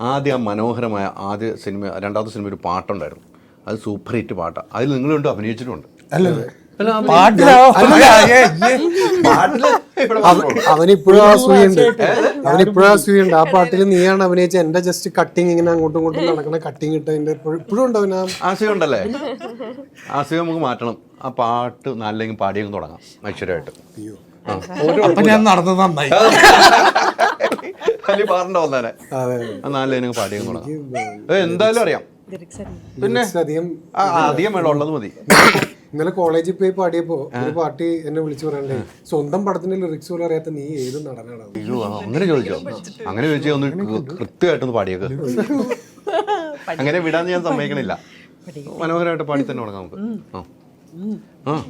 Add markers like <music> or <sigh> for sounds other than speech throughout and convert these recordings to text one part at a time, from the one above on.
ആദ്യം ആ മനോഹരമായ ആദ്യ സിനിമ രണ്ടാമത്തെ സിനിമ ഒരു പാട്ടുണ്ടായിരുന്നു. അത് സൂപ്പർ ഹിറ്റ് പാട്ടാണ് അതിൽ നിങ്ങളും ഉണ്ട് അഭിനയിച്ചിട്ടുണ്ട്. അല്ലല്ലേ. അവനിപ്പോഴും ആ പാട്ടിൽ നീയാണ് അഭിനയിച്ച എന്റെ ജസ്റ്റ് കട്ടിങ് ഇങ്ങനെ അങ്ങോട്ടും ഇങ്ങോട്ടും നടക്കണ കട്ടിങ് ഇട്ടതിന്റെ ഇപ്പോഴും ഉണ്ട് അവന് ആശയം ഉണ്ടല്ലേ? ആശയം നമുക്ക് മാറ്റണം. ആ പാട്ട് നല്ലെങ്കിൽ പാടിയങ്ങ് തുടങ്ങാം. ഐശ്വര്യമായിട്ട്. അയ്യോ. അപ്പൊ ഞാൻ നടന്നത് നന്നായി. <laughs> വലിയ പാറിന്റെ വന്നേനെ. അതെ. ആ പാടി പാടിയെങ്കിലും തുടങ്ങാം. ഏ, എന്തായാലും അറിയാം. പിന്നെ അധികം ആ, ആ, അധികം വേണം ഉള്ളത് മതി. ഇന്നലെ കോളേജിൽ പോയി പാടിയപ്പോ ഒരു പാർട്ടി എന്നെ വിളിച്ചു പറയണ്ടേ സ്വന്തം പടത്തിന്റെ ലിറിക്സ് പോലും അറിയാത്ത നീ ഏത് നടനാണ്? അയ്യോ ആ, അങ്ങനെ ചോദിച്ചോ? അങ്ങനെ ചോദിച്ചാൽ ഒന്ന് കൃ- കൃത്യമായിട്ടൊന്ന് പാടിയേക്ക്. അങ്ങനെ വിടാൻ ഞാൻ സമ്മതിക്കണില്ല. മനോഹരമായിട്ട് പാടി തന്നെ തുടങ്ങാം നമുക്ക്. ആ. ആ.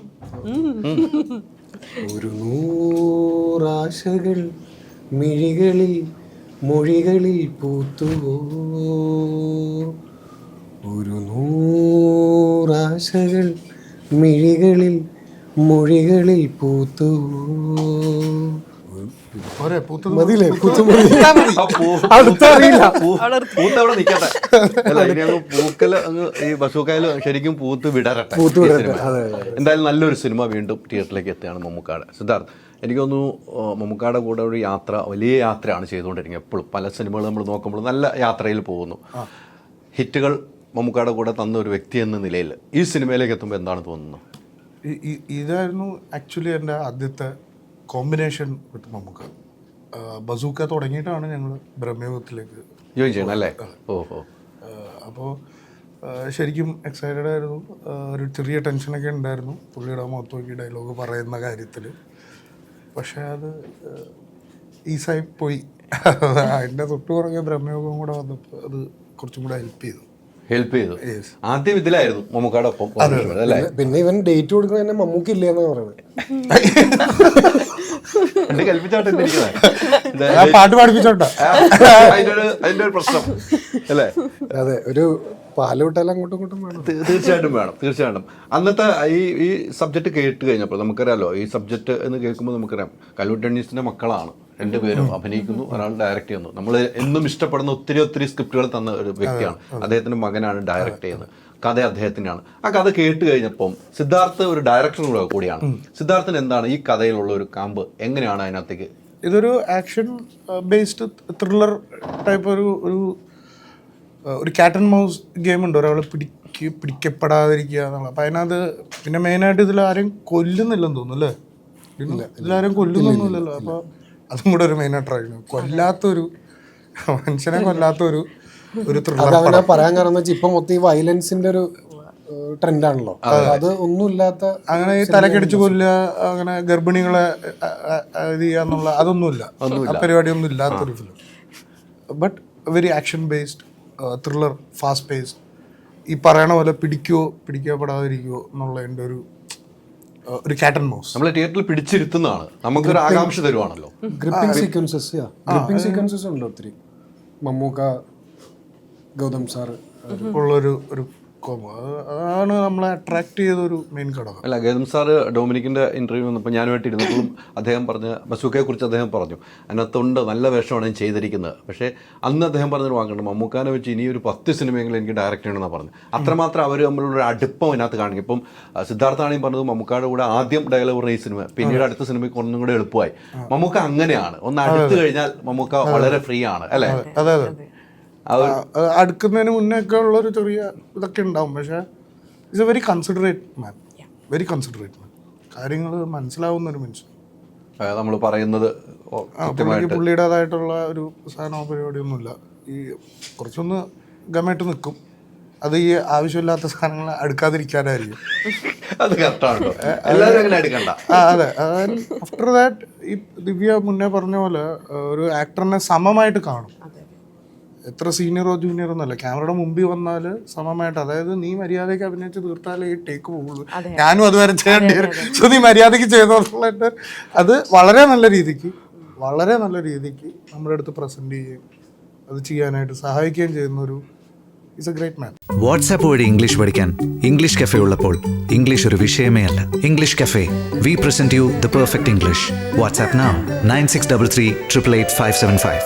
ഒരു നൂറാശകൾ മിഴികളിൽ മൊഴികളിൽ പൂത്തുവോ? ഒരു നൂറാശകൾ മിഴികളിൽ മൊഴികളിൽ പൂത്തുവോ? പോരെ, പൂത്തത് മതിയില്ലേ? പൂത്ത് അവിടെ നിൽക്കട്ടെ അല്ല ഇനി അങ്ങ് പൂക്കൽ അങ്ങ് ഈ ബസൂക്കായാലും ശരിക്കും പൂത്ത് വിടരട്ടെ പൂത്ത് ഈ വിടരട്ടെ, സിനിമ. അതെ, എന്തായാലും നല്ലൊരു സിനിമ വീണ്ടും തിയേറ്ററിലേക്ക് എത്തുകയാണ് മമ്മൂക്കാട്. സിദ്ധാർത്ഥ് എനിക്ക് തോന്നുന്നു മമ്മൂക്കാടെ കൂടെ ഒരു യാത്ര വലിയ യാത്രയാണ് ചെയ്തുകൊണ്ടിരിക്കുന്നത് എപ്പോഴും. പല സിനിമകൾ നമ്മൾ നോക്കുമ്പോൾ നല്ല യാത്രയിൽ പോകുന്നു. ഹിറ്റുകൾ മമ്മൂക്കാടെ കൂടെ തന്ന ഒരു വ്യക്തി എന്ന നിലയിൽ ഈ സിനിമയിലേക്ക് എത്തുമ്പോൾ എന്താണ് തോന്നുന്നത്? ഇ- ഇ- ഇതായിരുന്നു ആക്ച്വലി എന്റെ ആദ്യത്തെ കോമ്പിനേഷൻ വിത്ത് നമുക്ക്. ബസൂക്ക തുടങ്ങിയിട്ടാണ് ഞങ്ങൾ ബ്രഹ്മയുഗത്തിലേക്ക് ജോയിൻ ചെയ്യണം അല്ലേ? ഓഹോ അപ്പോൾ ശരിക്കും എക്സൈറ്റഡ് ആയിരുന്നു. ഒരു ചെറിയ ടെൻഷനൊക്കെ ഉണ്ടായിരുന്നു. പുള്ളിയുടെ മുഖത്ത് നോക്കി ഡയലോഗ് പറയുന്ന കാര്യത്തിൽ പക്ഷേ അത് ഈസായി പോയി. <laughs> അതിന്റെ തൊട്ട് പുറകെ ബ്രഹ്മയോഗം കൂടെ വന്നപ്പോൾ അത് കുറച്ചും കൂടെ ഹെൽപ്പ് ചെയ്തു. ഹെൽപ്പ് ചെയ്തു. ആദ്യം ഇതിലായിരുന്നു മമ്മൂക്കാടെ ഒപ്പം അല്ലേ? പിന്നെ ഇവൻ ഡേറ്റ് കൊടുക്കുന്ന തന്നെ മമ്മൂക്കില്ലേ എന്നാ പറയുന്നത് കൽപ്പിച്ചോട്ടെ പാട്ട് പാടിപ്പിച്ചോട്ടെ. അതിന്റെ ഒരു പ്രശ്നം അല്ലേ? അതെ ഒരു പാൽ വിട്ടാലും അങ്ങോട്ടും ഇങ്ങോട്ടും വേണം. തീർച്ചയായിട്ടും വേണം തീർച്ചയായിട്ടും. അന്നത്തെ ഈ ഈ സബ്ജക്റ്റ് കേട്ട് കഴിഞ്ഞപ്പോൾ നമുക്കറിയാലോ ഈ സബ്ജക്റ്റ് എന്ന് കേൾക്കുമ്പോൾ നമുക്കറിയാം കല്ലൂർ ടെന്നീസിന്റെ മക്കളാണ്. രണ്ടുപേരും അഭിനയിക്കുന്നു ഒരാൾ ഡയറക്റ്റ് ചെയ്യുന്നു. നമ്മൾ എന്നും ഇഷ്ടപ്പെടുന്ന ഒത്തിരി ഒത്തിരി സ്ക്രിപ്റ്റുകൾ തന്ന ഒരു വ്യക്തിയാണ്. അദ്ദേഹത്തിന്റെ മകനാണ് ഡയറക്റ്റ് ചെയ്യുന്നത്. കഥ അദ്ദേഹത്തിനാണ്. ആ കഥ കേട്ട് കഴിഞ്ഞപ്പം സിദ്ധാർത്ഥ് ഒരു ഡയറക്ടർ കൂടിയാണ്. സിദ്ധാർത്ഥിന് എന്താണ് ഈ കഥയിലുള്ള ഒരു കാമ്പ്? എങ്ങനെയാണ് അതിനകത്തേക്ക്? ഇതൊരു ആക്ഷൻ ബേസ്ഡ് ത്രില്ലർ ടൈപ്പ് ഒരു ഒരു ആ, ഒരു ക്യാറ്റ് ആൻഡ് മൗസ് ഗെയിം ഉണ്ട്. ഒരാൾ പിടിക്ക് പിടിക്കപ്പെടാതിരിക്കുക എന്നുള്ളത് അപ്പം അതിനകത്ത് പിന്നെ മെയിനായിട്ട് ഇതിൽ ആരും കൊല്ലുന്നില്ലെന്ന് തോന്നുന്നു അല്ലേ? ഇതിലാരും കൊല്ലുന്നൊന്നുമില്ലല്ലോ. അപ്പോൾ അതും കൂടെ ഒരു മെയിനായിട്ട് ട്രൈ കൊല്ലാത്തൊരു മനുഷ്യനെ കൊല്ലാത്തൊരു ഒരു അതങ്ങനെ പറയാൻ കാരണം വെച്ചാൽ ഇപ്പൊ മൊത്തം ഈ വയലൻസിന്റെ ഒരു ട്രെൻഡാണല്ലോ അത്. ഒന്നുമില്ലാത്ത അങ്ങനെ ഈ തലക്കടിച്ചു കൊല്ലുക അങ്ങനെ ഗർഭിണികളെ ഇത് ചെയ്യുക എന്നുള്ള അതൊന്നുമില്ല. ആ പരിപാടിയൊന്നും ഇല്ലാത്തൊരു film but very action based thriller fast paced ഈ പറയണ പോലെ പിടിക്കുവോ പിടിക്കപ്പെടാതിരിക്കുവോ എന്നുള്ള എന്റെ ഒരു ഒരു കാറ്റൻ മൗസ്. നമ്മൾ തിയേറ്ററിൽ പിടിച്ചിരുത്തുന്നതാണ്. നമുക്കൊരു ആകാംക്ഷ തരുവാണല്ലോ. ഗ്രിപ്പിംഗ് സീക്വൻസസ് ഗ്രിപ്പിംഗ് സീക്വൻസസ് ഉണ്ട് ഒത്തിരി മമ്മൂക്ക ഗൗതം സാർ ഉള്ളൊരു ഒരു കോമോ അതാണ് നമ്മളെ അട്രാക്ട് ചെയ്തൊരു മെയിൻ ഘടകം. അല്ല ഗേദം സാറ് ഡൊമിനിക്കിന്റെ ഇന്റർവ്യൂ വന്നപ്പോൾ ഞാനുമായിട്ട് ഇരുന്നപ്പോഴും അദ്ദേഹം പറഞ്ഞ ബസൂക്കയെ കുറിച്ച് അദ്ദേഹം പറഞ്ഞു. അതിനകത്തുണ്ട് നല്ല വേഷമാണ് ഞാൻ ചെയ്തിരിക്കുന്നത്. പക്ഷേ അന്ന് അദ്ദേഹം പറഞ്ഞൊരു വാക്കുണ്ട് മമ്മൂക്കാനെ വെച്ച് ഇനി ഒരു പത്ത് സിനിമയെങ്കിലും എനിക്ക് ഡയറക്റ്റ് ചെയ്യണമെന്നാണ് പറഞ്ഞു. അത്രമാത്രം അവർ തമ്മിലുള്ള ഒരു അടുപ്പം അതിനകത്ത് കാണിക്കും. ഇപ്പം സിദ്ധാർത്ഥാണെയും പറഞ്ഞത് മമ്മൂക്കായുടെ കൂടെ ആദ്യം ഡയലോഗ് പറഞ്ഞ ഈ സിനിമ പിന്നീട് അടുത്ത സിനിമയ്ക്ക് ഒന്നും കൂടെ എളുപ്പമായി. മമ്മൂക്ക അങ്ങനെയാണ്. ഒന്ന് അടുത്ത് കഴിഞ്ഞാൽ മമ്മൂക്ക വളരെ ഫ്രീ ആണ് അല്ലേ? അടുക്കുന്നതിന് മുന്നേ ഒക്കെ ഉള്ള ഒരു ചെറിയ ഇതൊക്കെ ഉണ്ടാവും. പക്ഷേ it's a very considerate man very considerate man കാര്യങ്ങൾ മനസ്സിലാവുന്ന ഒരു മനുഷ്യൻ. നമ്മൾ പറയുന്നത് പുള്ളിയുടേതായിട്ടുള്ള ഒരു സാധനമോ പരിപാടിയൊന്നുമില്ല. ഈ കുറച്ചൊന്ന് ഗമായിട്ട് നിൽക്കും. അത് ഈ ആവശ്യമില്ലാത്ത സാധനങ്ങൾ അടുക്കാതിരിക്കാനായിരിക്കും. <laughs> അത് കറക്റ്റാണ് അതെ ആഫ്റ്റർ ദാറ്റ് ഈ ദിവ്യ മുന്നേ പറഞ്ഞ പോലെ ഒരു ആക്ടറിനെ സമമായിട്ട് കാണും. എത്ര സീനിയറോ ജൂനിയറോ എന്നല്ല. ക്യാമറയുടെ മുമ്പിൽ വന്നാൽ സമമായിട്ട് അതായത് നീ മര്യാദയ്ക്ക് അഭിനയിച്ച് തീർത്താലേ ഈ ടേക്ക് പോകുള്ളൂ ഞാനും അത് വരെ ചെയ്യേണ്ടി വരും സോ നീ മര്യാദയ്ക്ക് ചെയ്തോളായിട്ട് അത് വളരെ നല്ല രീതിക്ക് വളരെ നല്ല രീതിക്ക് നമ്മുടെ അടുത്ത് പ്രസന്റ് ചെയ്യുകയും അത് ചെയ്യാനായിട്ട് സഹായിക്കുകയും ചെയ്യുന്ന ഒരു is a great man WhatsApp വഴി ഇംഗ്ലീഷ് പഠിക്കാൻ ഇംഗ്ലീഷ് കഫേ ഉള്ളപ്പോൾ ഇംഗ്ലീഷ് ഒരു വിഷയമേ അല്ല. English cafe we present you the perfect English WhatsApp nine six double three triple eight five seven five